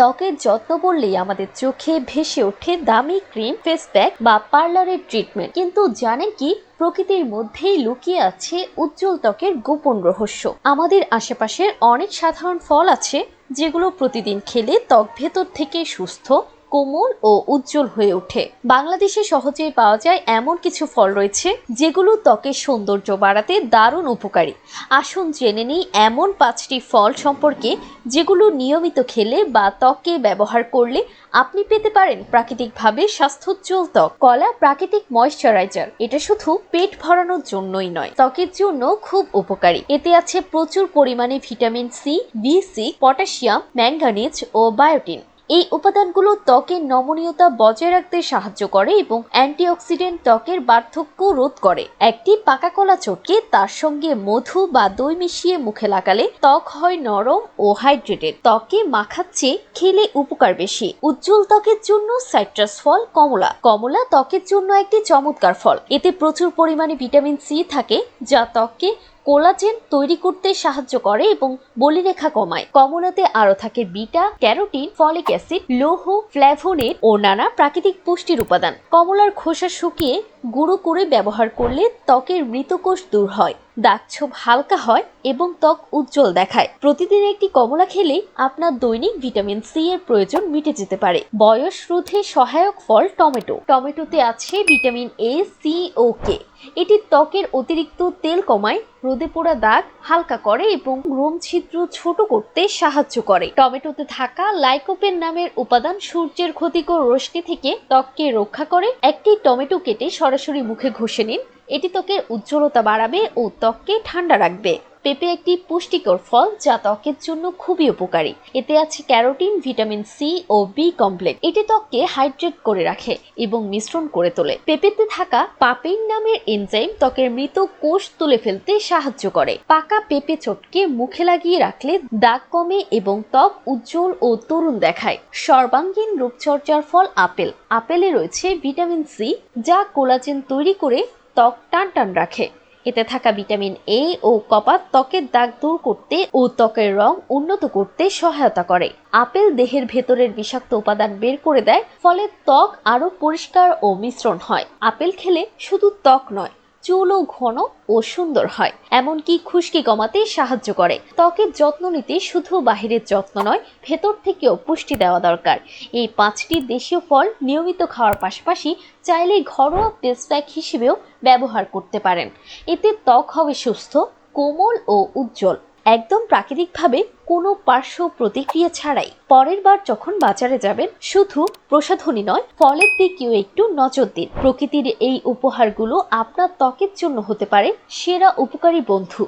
ত্বকের যত্ন বললেই আমাদের চোখে ভেসে ওঠে দামি ক্রিম ফেস প্যাক বা পার্লারের ট্রিটমেন্ট কিন্তু জানেন কি? প্রকৃতির মধ্যেই লুকিয়ে আছে উজ্জ্বল ত্বকের গোপন রহস্য। আমাদের আশেপাশের অনেক সাধারণ ফল আছে যেগুলো প্রতিদিন খেলে ত্বক ভেতর থেকে সুস্থ কোমল ও উজ্জ্বল হয়ে ওঠে। বাংলাদেশে সহজেই পাওয়া যায় এমন কিছু ফল রয়েছে যেগুলো ত্বকের সৌন্দর্য বাড়াতে দারুণ উপকারী। আসুন জেনে নিই এমন পাঁচটি ফল সম্পর্কে যেগুলো নিয়মিত খেলে বা ত্বকে ব্যবহার করলে আপনি পেতে পারেন প্রাকৃতিকভাবে স্বাস্থ্যোজ্জ্বল ত্বক। কলা প্রাকৃতিক ময়শ্চারাইজার, এটা শুধু পেট ভরানোর জন্যই নয়, ত্বকের জন্য খুব উপকারী। এতে আছে প্রচুর পরিমাণে vitamin C, B, C, potassium manganese ও বায়োটিন। এই উপাদানগুলো ত্বকের নমনীয়তা বজায় রাখতে সাহায্য করে এবং অ্যান্টিঅক্সিডেন্ট ত্বকের বার্ধক্য রোধ করে। একটি পাকা কলা চটকে তার সঙ্গে মধু বা দই মিশিয়ে মুখে লাগালে ত্বক হয় নরম ও হাইড্রেটেড। ত্বকে মাখাচ্ছে খেলে উপকার বেশি। উজ্জ্বল ত্বকের জন্য সাইট্রাস ফল কমলা। কমলা ত্বকের জন্য একটি চমৎকার ফল। এতে প্রচুর পরিমাণে ভিটামিন সি থাকে, যা ত্বককে কোলাজেন তৈরি করতে সাহায্য করে এবং বলিরেখা কমায়। কমলাতে আরও থাকে বিটা, ক্যারোটিন, ফলিক অ্যাসিড, লৌহ, ফ্ল্যাভোনেট ও নানা প্রাকৃতিক পুষ্টির উপাদান। কমলার খোসা শুকিয়ে গুঁড়ো করে ব্যবহার করলে ত্বকের মৃতকোষ দূর হয় দাগছোপ হালকা হয় এবং ত্বক উজ্জ্বল দেখায়। প্রতিদিন একটি কমলা খেলে আপনার দৈনিক ভিটামিন সি এর প্রয়োজন মিটে যেতে পারে। বয়স রোধে সহায়ক ফল টমেটো। টমেটোতে আছে ভিটামিন এ সি ও কে এটি ত্বকের অতিরিক্ত তেল কমায়, রোদে পোড়া দাগ হালকা করে এবং রোম ছিদ্র ছোট করতে সাহায্য করে। টমেটোতে থাকা লাইকোপেন নামের উপাদান সূর্যের ক্ষতিকর রশ্মি থেকে ত্বককে রক্ষা করে একটি টমেটো কেটে সরাসরি মুখে ঘষে নিন। এটি ত্বকের উজ্জ্বলতা বাড়াবে ও ত্বককে ঠান্ডা রাখবে। পেঁপে একটি পুষ্টিকর ফল যা ত্বকের জন্য খুবই উপকারী। এতে আছে ক্যারোটিন, ভিটামিন সি ও বি কমপ্লেক্স এটি ত্বককে হাইড্রেট করে রাখে এবং মিশ্রণ করে তোলে। পেঁপেতে থাকা পাপেইন নামের এনজাইম ত্বকের মৃত কোষ তুলে ফেলতে সাহায্য করে। পাকা পেঁপে চটকে মুখে লাগিয়ে রাখলে দাগ কমে এবং ত্বক উজ্জ্বল ও তরুণ দেখায়। সর্বাঙ্গীন রূপচর্চার ফল আপেল। আপেলে রয়েছে ভিটামিন সি যা কোলাজেন তৈরি করে ত্বক টান টান রাখে। এতে থাকা ভিটামিন এ ও কপার ত্বকের দাগ দূর করতে ও ত্বকের রং উন্নত করতে সহায়তা করে। আপেল দেহের ভেতরের বিষাক্ত উপাদান বের করে দেয়, ফলে ত্বক আরও পরিষ্কার ও মিশ্রণ হয়। আপেল খেলে শুধু ত্বক নয় চুলও ঘন ও সুন্দর হয়। এমনকি খুশকি কমাতে সাহায্য করে। ত্বকের যত্ন নিতে শুধু বাহিরের যত্ন নয়, ভেতর থেকেও পুষ্টি দেওয়া দরকার। এই পাঁচটি দেশীয় ফল নিয়মিত খাওয়ার পাশাপাশি চাইলে ঘরোয়া পেস্ট প্যাক হিসেবেও ব্যবহার করতে পারেন। এতে ত্বক হবে সুস্থ, কোমল ও উজ্জ্বল। একদম প্রাকৃতিকভাবে কোনো পার্শ্ব প্রতিক্রিয়া ছাড়াই পরের বার যখন বাজারে যাবেন, শুধু প্রসাধনী নয়, ফলের দিকেও একটু নজর দিন। প্রকৃতির এই উপহারগুলো আপনার ত্বকের জন্য হতে পারে সেরা উপকারী বন্ধু।